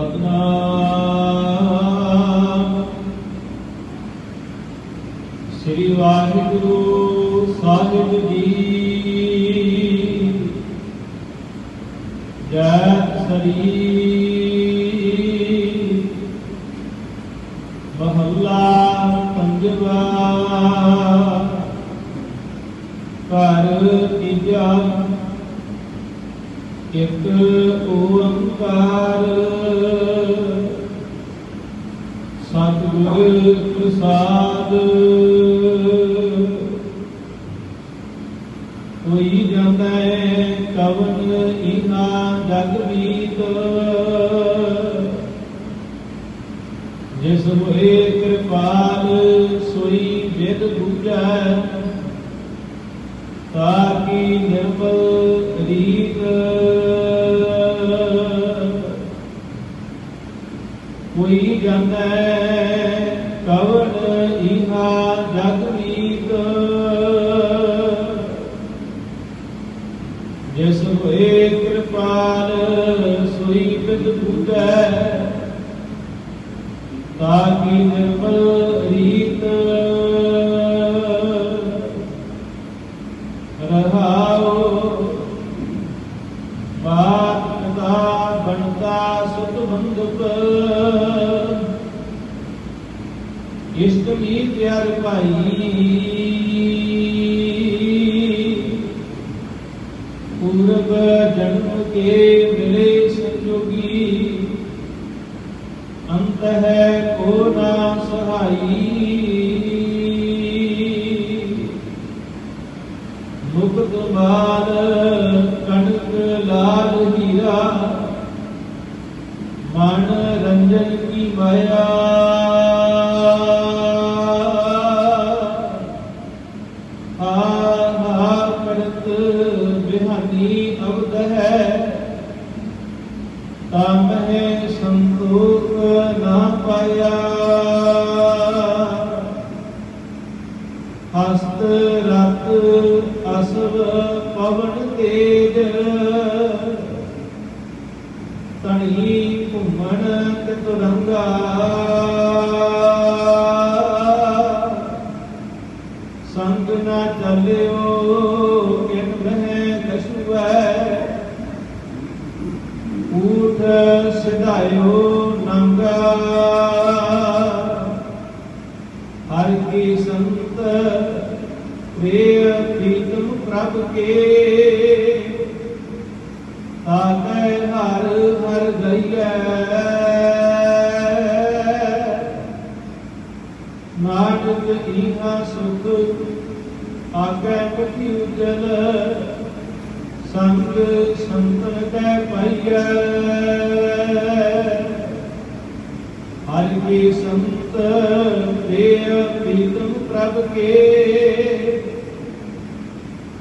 ਸਤਨਾਮ। ਸ੍ਰੀ ਵਾਹਿਗੁਰੂ ਸਾਹਿਬ ਜੀ। ਜੈ ਸ੍ਰੀ ਮਹੱਲਾ ਪੰਜਵਾ। ਘਰ ਤੀਜਾ ਇਕ ਓੰਕਾਰ। ਸਤਿਗੁਰ ਪ੍ਰਸਾਦ। ਹੋਈ ਜਾਂਦਾ ਹੈ ਕਵਨ ਇਨਾ ਜਗ ਜਿਸ ਹੋਏ ਕਿਰਪਾਲ ਸੋਈ ਵਿਦ ਬੂਝੈ ਤਾਕੀ ਨਿਰਮਲ ਰੀਤ ਕੋਈ ਜਾਂਦਾ ਕਵਨ ਇਹਾ ਜਗ ਮੀਤ। ਜਿਸ ਹੋਏ ਕਿਰਪਾਲ, ਸੋਈ ਬਿਦ ਬੁਧੈ ਤਾਕੀ ਨਿਰਮਲ ਰੀਤ। ਰਹਾਉ, ਬਾਤ ਦਾ ਬਣਦਾ ਸੁਤ ਬੰਧਪ ਇਸ਼ਟ ਮੀ ਪਿਆਰ ਭਾਈ ਪੂਰਬ ਜਨਮ ਕੇ ਮਿਲੇ ਸੰਜੋਗੀ ਅੰਤ ਹੈ ਕੋ ਨਾ ਸਹਾਈ। ਤਮ ਹੈ ਸੰਤੋਖ ਨਾ ਪਾਇਆ ਹਸਤ ਰਤ ਅਸਵ ਪਵਨ ਤੇਜ ਤਣੀ ਘੁੰਮਣ ਕਤਰੰਗਾ ਸੰਗ ਨਾ ਚੱਲਿਓ ਕਿਨ ਮਹਿ ਕਛੁਐ ਸਿਧਾਇਓ ਨੰਗਾ। ਹਰ ਕੀ ਸੰਤ ਪ੍ਰਿਯ ਪ੍ਰੀਤਮ ਪ੍ਰਭ ਕੇ। ਤਾਕੈ ਹਰ ਹਰ ਗਈਐ। ਨਾਨਕ ਈਹਾ ਸੁਖ ਆਕੈ ਪਤੀ ਉਜਲ ਸੰਗ ਸੰਤਨ ਕੈ ਪਾਈਐ। ਹਰ ਕੀ ਸੰਤ ਪ੍ਰਿਯ ਪ੍ਰੀਤਮ ਪ੍ਰਭ ਕੇ।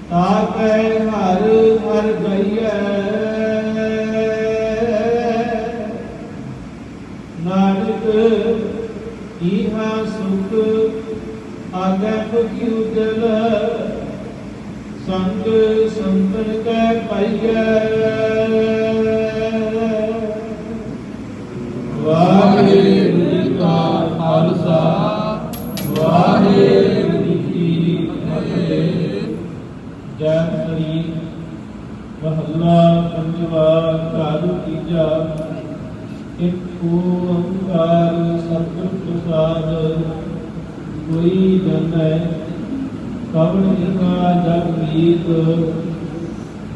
ਤਾਕੈ ਹਰ ਹਰ ਗਈਐ ਨਾਨਕ, ਈਹਾ ਸੁਖ ਆਗੈ ਪਤੀ ਉਜਲ। ਸੰਗ ਸੰਤਨ ਕੈ ਪਾਈਐ। ਵਾਹਿਗੁਰੂ ਕਾ ਖਾਲਸਾ, ਵਾਹਿਗੁਰੂ ਕੀ ਫਤਿਹ। ਜੈ ਸ੍ਰੀ ਮਹੱਲਾ ਪੰਜਵਾ ਘਰ ਤੀਜਾ। ਇੱਕ ਓੰਕਾਰ ਸਤਿਗੁਰ ਪ੍ਰਸਾਦ ਕੋਈ ਜਨੈ ਕਵਣ ਇਹਾ ਜਗ ਮੀਤ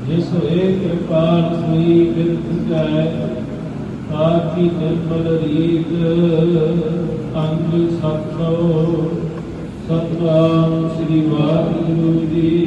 ਜਿਸ ਹੋਏ ਕਿਰਪਾਲ ਸੋਈ ਬਿਨ ਪੁਜੈ ਆਕੀ ਨਿਰਮਲ ਰੀਤ, ਅੰਗ ਸਤੋ ਸਤਨਾਮ ਸ੍ਰੀ ਵਾਹਿਗੁਰੂ ਜੀ